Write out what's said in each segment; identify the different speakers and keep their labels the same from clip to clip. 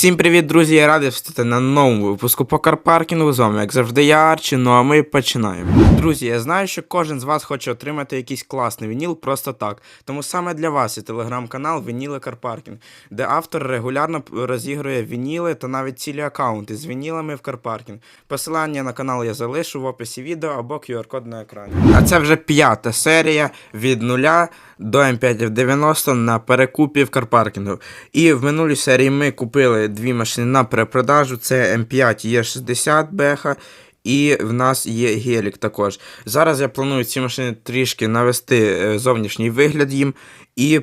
Speaker 1: Всім привіт, друзі! Я радий встати на новому випуску по карпаркінгу. З вами, як завжди, я Арчі, ну а ми починаємо. Друзі, я знаю, що кожен з вас хоче отримати якийсь класний вініл просто так. Тому саме для вас є телеграм-канал Вініли Карпаркінг, де автор регулярно розігрує вініли та навіть цілі аккаунти з вінілами в карпаркінг. Посилання на канал я залишу в описі відео або QR-код на екрані. А це вже п'ята серія від нуля до М5F90 на перекупі в карпаркінгу. І в минулій серії ми купили дві машини на перепродажу. Це М5 Е60 Беха. І в нас є гелік також. Зараз я планую ці машини трішки навести е, зовнішній вигляд їм і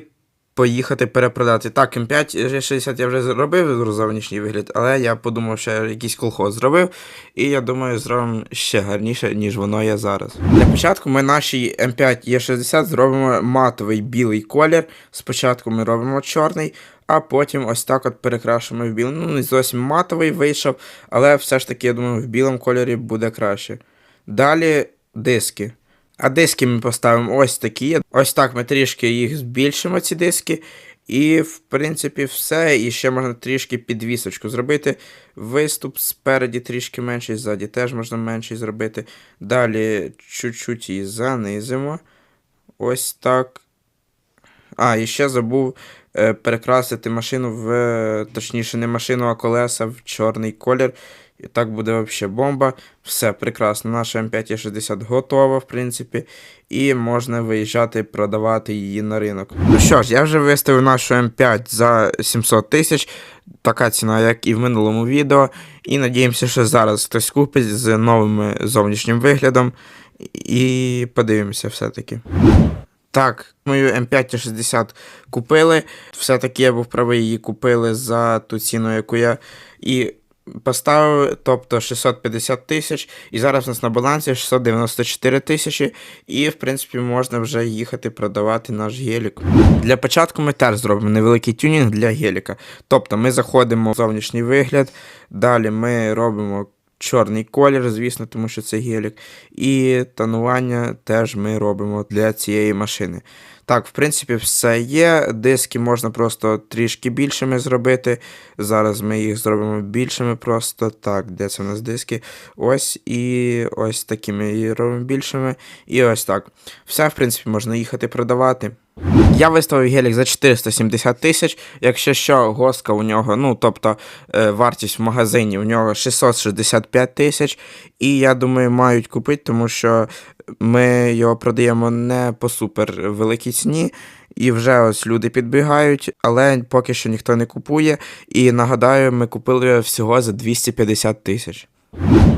Speaker 1: поїхати перепродати. Так, М5 G60 я вже зробив зовнішній вигляд, але я подумав, що якийсь колхоз зробив. І я думаю, зробимо ще гарніше, ніж воно є зараз. Для початку ми нашій М5 Е60 зробимо матовий білий колір. Спочатку ми робимо чорний, а потім ось так от перекрашуємо в білий. Ну, не зовсім матовий вийшов, але все ж таки, я думаю, в білому кольорі буде краще. Далі диски. А диски ми поставимо ось такі. Ось так ми трішки їх збільшимо, ці диски. І, в принципі, все. І ще можна трішки підвісочку зробити. Виступ спереді трішки менший, ззаді теж можна менший зробити. Далі чуть-чуть її занизимо. Ось так. А, і ще забув е, перекрасити машину в. е, Точніше, не машину, а колеса в чорний колір. І так буде взагалі бомба. Все прекрасно. Наша М5Е60 готова, в принципі, і можна виїжджати продавати її на ринок. Ну що ж, я вже виставив нашу М5 за 700 тисяч. Така ціна, як і в минулому відео. І надіємося, що зараз хтось купить з новим зовнішнім виглядом. І подивимося все-таки. Так, мою М560 купили. Все-таки я був правий, її купили за ту ціну, яку я і поставив, тобто 650 тисяч. І зараз у нас на балансі 694 тисячі. І, в принципі, можна вже їхати продавати наш гелік. Для початку ми теж зробимо невеликий тюнінг для геліка. Тобто ми заходимо в зовнішній вигляд, далі ми робимо. Чорний колір, звісно, тому що це гелік. І тонування теж ми робимо для цієї машини. Так, в принципі, все є. Диски можна просто трішки більшими зробити. Зараз ми їх зробимо більшими просто. Так, де це у нас диски? Ось і ось такими робимо більшими. І ось так. Все, в принципі, можна їхати продавати. Я виставив гелік за 470 тисяч. Якщо що, госка у нього, ну тобто е, вартість в магазині у нього 665 тисяч. І я думаю, мають купити, тому що ми його продаємо не по супер великій ціні. І вже ось люди підбігають, але поки що ніхто не купує. І нагадаю, ми купили його всього за 250 тисяч.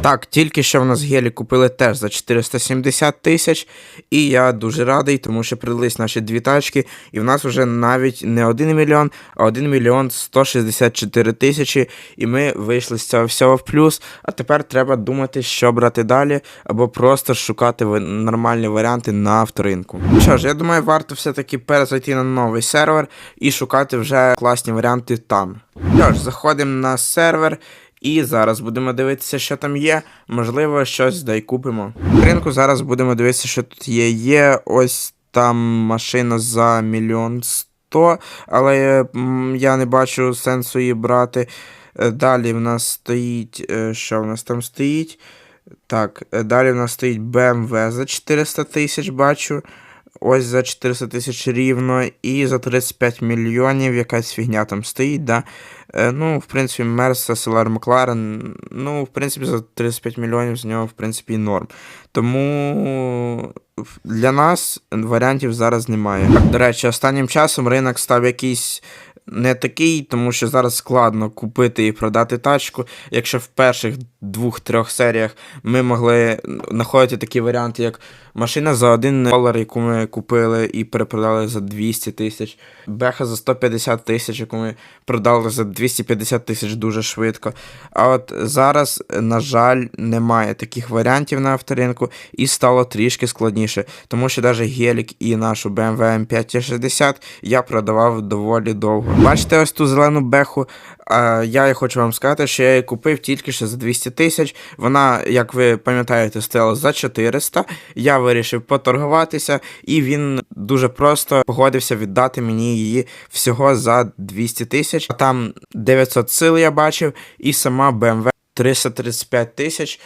Speaker 1: Так, тільки що в нас гелі купили теж за 470 тисяч, і я дуже радий, тому що придались наші дві тачки, і в нас вже навіть не 1 мільйон, а 1 мільйон 164 тисячі, і ми вийшли з цього всього в плюс. А тепер треба думати, що брати далі, або просто шукати нормальні варіанти на авторинку. Що ж, я думаю, варто все-таки перезайти на новий сервер і шукати вже класні варіанти там. Що ж, заходимо на сервер. І зараз будемо дивитися, що там є. Можливо, щось дай купимо. В ринку зараз будемо дивитися, що тут є. Є ось там машина за мільйон сто, але я не бачу сенсу її брати. Е, Далі в нас стоїть. е, Що в нас там стоїть? Так, е, далі в нас стоїть BMW за 400 тисяч, бачу. Ось за 400 тисяч рівно, і за 35 мільйонів якась фігня там стоїть, да. Е, ну, в принципі, Мерс, Селар Макларен, ну, в принципі, за 35 мільйонів з нього, в принципі, норм. Тому для нас варіантів зараз немає. До речі, останнім часом ринок став якийсь не такий, тому що зараз складно купити і продати тачку. Якщо в перших двох-трьох серіях ми могли знаходити такі варіанти, як машина за 1 долар, яку ми купили і перепродали за 200 тисяч, беха за 150 тисяч, яку ми продали за 250 тисяч дуже швидко. А от зараз, на жаль, немає таких варіантів на авторинку і стало трішки складніше, тому що навіть гелік і нашу BMW M560 я продавав доволі довго. Бачите ось ту зелену беху. Я хочу вам сказати, що я її купив тільки що за 200 тисяч. Вона, як ви пам'ятаєте, стояла за 400. Я вирішив поторгуватися, і він дуже просто погодився віддати мені її всього за 200 тисяч. А Там 900 сил я бачив, і сама BMW 335 тисяч.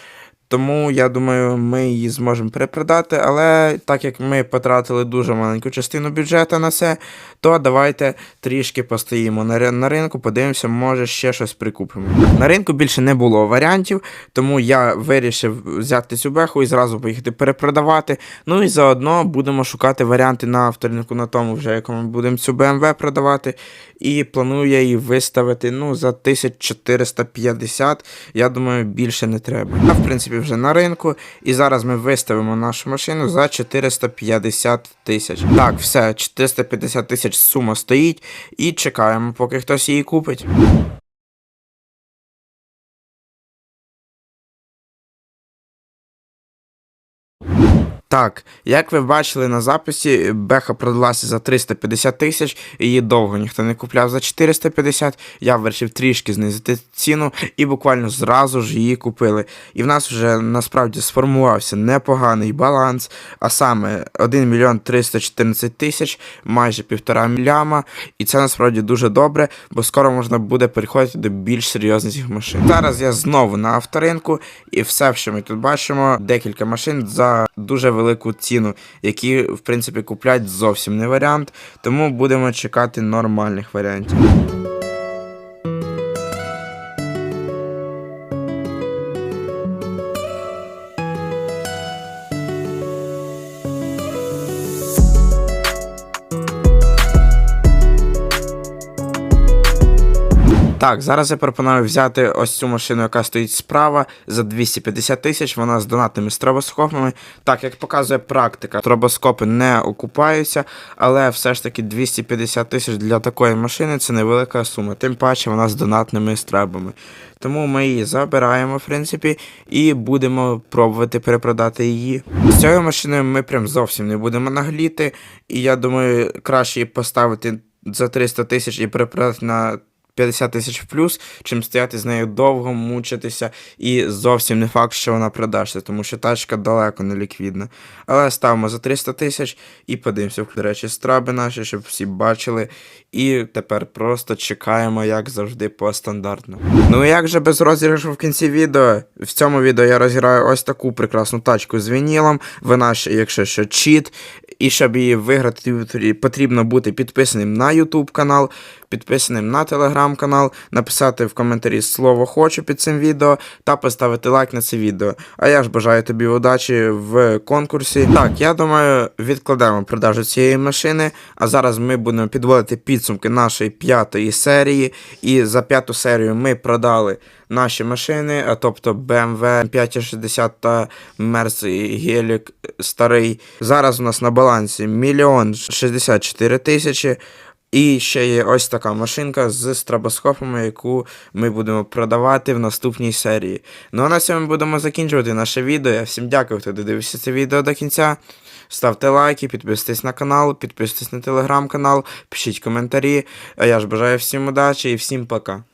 Speaker 1: Тому я думаю, ми її зможемо перепродати. Але так як ми потратили дуже маленьку частину бюджету на це, то давайте трішки постоїмо на, на ринку, подивимося, може ще щось прикупимо. На ринку більше не було варіантів, тому я вирішив взяти цю беху і зразу поїхати перепродавати. Ну і заодно будемо шукати варіанти на авторинку на тому, вже якому будемо цю BMW продавати. І планую я її виставити ну, за 1450. Я думаю, більше не треба. А в принципі вже на ринку. І зараз ми виставимо нашу машину за 450 тисяч. Так, все, 450 тисяч сума стоїть. І чекаємо, поки хтось її купить. Так, як ви бачили на записі, Беха продалася за 350 тисяч, її довго ніхто не купляв за 450. Я вирішив трішки знизити ціну і буквально зразу ж її купили. І в нас вже насправді сформувався непоганий баланс, а саме 1 мільйон 314 тисяч, майже півтора мільяма. І це насправді дуже добре, бо скоро можна буде переходити до більш серйозних машин. Зараз я знову на авторинку, і все, що ми тут бачимо, декілька машин за дуже велику ціну, які, в принципі, куплять зовсім не варіант, тому будемо чекати нормальних варіантів. Так, зараз я пропоную взяти ось цю машину, яка стоїть справа, за 250 тисяч. Вона з донатними стробоскопами. Так, як показує практика, стробоскопи не окупаються, але все ж таки 250 тисяч для такої машини це невелика сума. Тим паче вона з донатними стребами. Тому ми її забираємо, в принципі, і будемо пробувати перепродати її. З цією машиною ми прям зовсім не будемо нагліти. І я думаю, краще її поставити за 300 тисяч і перепродати на 50 тисяч плюс, чим стояти з нею довго, мучитися, і зовсім не факт, що вона продасться, тому що тачка далеко не ліквідна. Але ставимо за 300 тисяч і подивимося, до речі, страби наші, щоб всі бачили. І тепер просто чекаємо, як завжди, по стандартно. Ну і як же без розіграшу в кінці відео? В цьому відео я розіграю ось таку прекрасну тачку з вінілом. Вона ще, якщо що, чіт. І щоб її виграти, потрібно бути підписаним на YouTube канал, підписаним на телеграм канал, написати в коментарі слово хочу під цим відео та поставити лайк на це відео. А я ж бажаю тобі удачі в конкурсі. Так, я думаю, відкладемо продажу цієї машини. А зараз ми будемо підводити підсумки нашої п'ятої серії. І за п'яту серію ми продали наші машини, а тобто BMW 560 та Mercedes Гелік старий. Зараз у нас на балансі мільйон 64 тисячі. І ще є ось така машинка з стробоскопами, яку ми будемо продавати в наступній серії. Ну а на цьому будемо закінчувати наше відео. Я всім дякую, хто додивився це відео до кінця. Ставте лайки, підписуйтесь на канал, підписуйтесь на телеграм-канал, пишіть коментарі. А я ж бажаю всім удачі і всім пока.